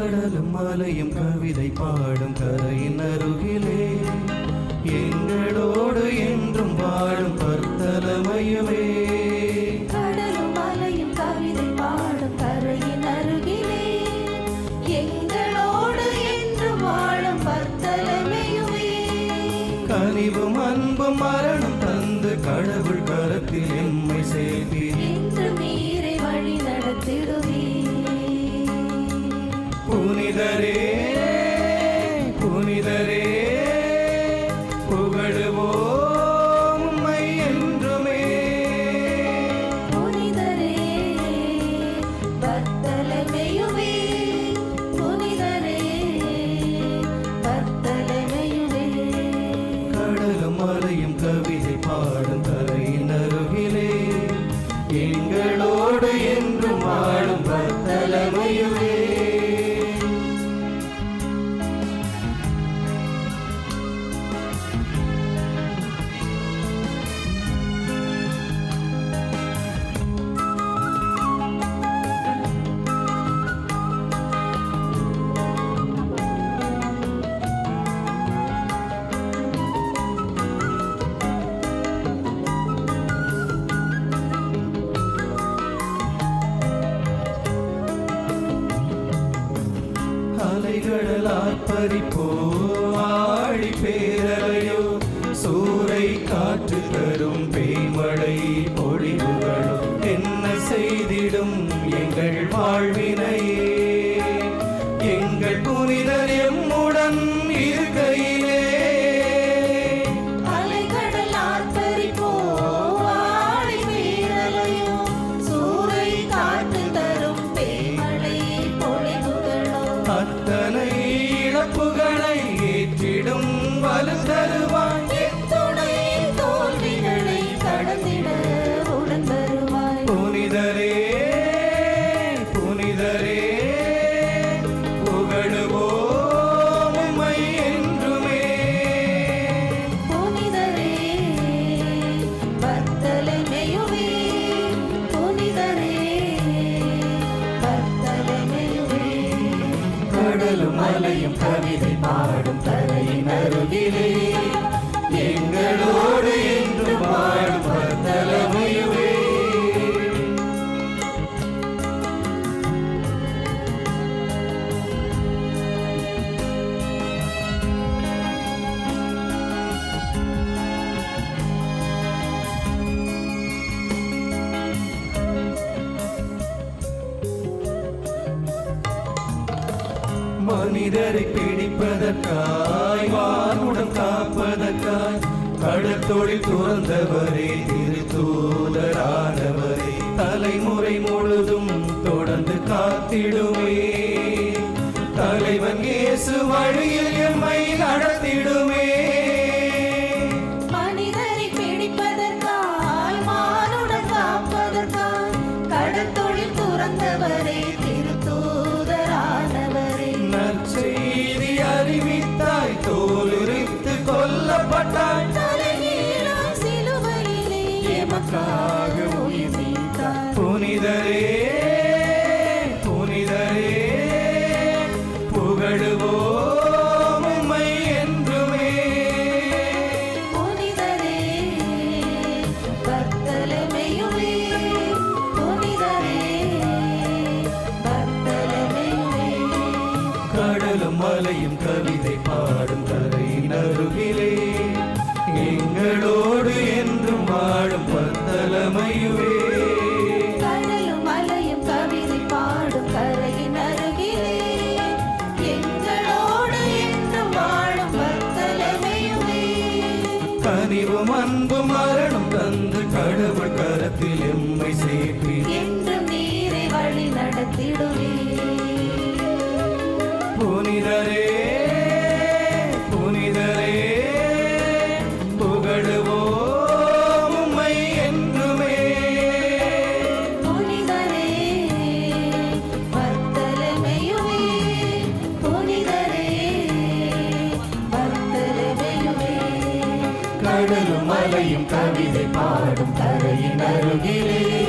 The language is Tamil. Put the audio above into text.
கடலும் மலையும் கவிதை பாடும் கரையின் அருகிலே. எங்களோடு என்றும் வாழும் பர்த்தலமையுமே கடலும் மலையும் கவிதை பாடும் கரையின் அருகிலே. எங்களோடு என்று வாழும் பர்த்தலமையுமே கனிவும் அன்பும் மரணம் தந்து கடவுள் கரத்தில் எம்மை சேர்த்தீர். என்று மீறி வழி நடத்திடுவே புனிதரே புனிதரே புகழுவோம் உம்மை என்றுமே. புனிதரே பர்த்தலமையுமே புனிதரே பர்த்தலமையுமே கடலும் மலையும் கவிதை பாடும் கரையின் அருகிலே எங்களோடு அலைகடலால் பறிப்போ? ஆழி பேரலையோ? சூறை காற்று தரும் பேய்மழை பொழிவுகளோ? என்ன செய்திடும் எங்கள் வாழ்வினையே இழப்புகளை ஏற்றிடும் வலு தருவாய் கடலும் மலையும் கவிதை பாடும் தலையின் அருகிலே. மனிதரை பிடிப்பதற்காய் வானுடன் காப்பதற்காய் கடல் தொழில் துறந்தவரே திருத்தூதரானவரே தலைமுறை முழுதும் தொடர்ந்து காத்திடுமே. தலைவன் இயேசு வழியில் எம்மை நடத்திடுமே. மனிதரை கடல் தொழில் துறந்தவரே மலையும் கவிதை பாடும் கரையின் அருகிலே. எங்களோடு என்றும் வாழும் பத்தலமையுவே கடலும் மலையும் கவிதை பாடும் கரையின் அருகிலே. எங்களோடு என்றும் வாழும் பர்த்தலமேயுவே. கனிவும் அன்பும் மரணம் தந்து கடவுள் மலையும் கவிதை பாடும் கரையின் அருகிலே.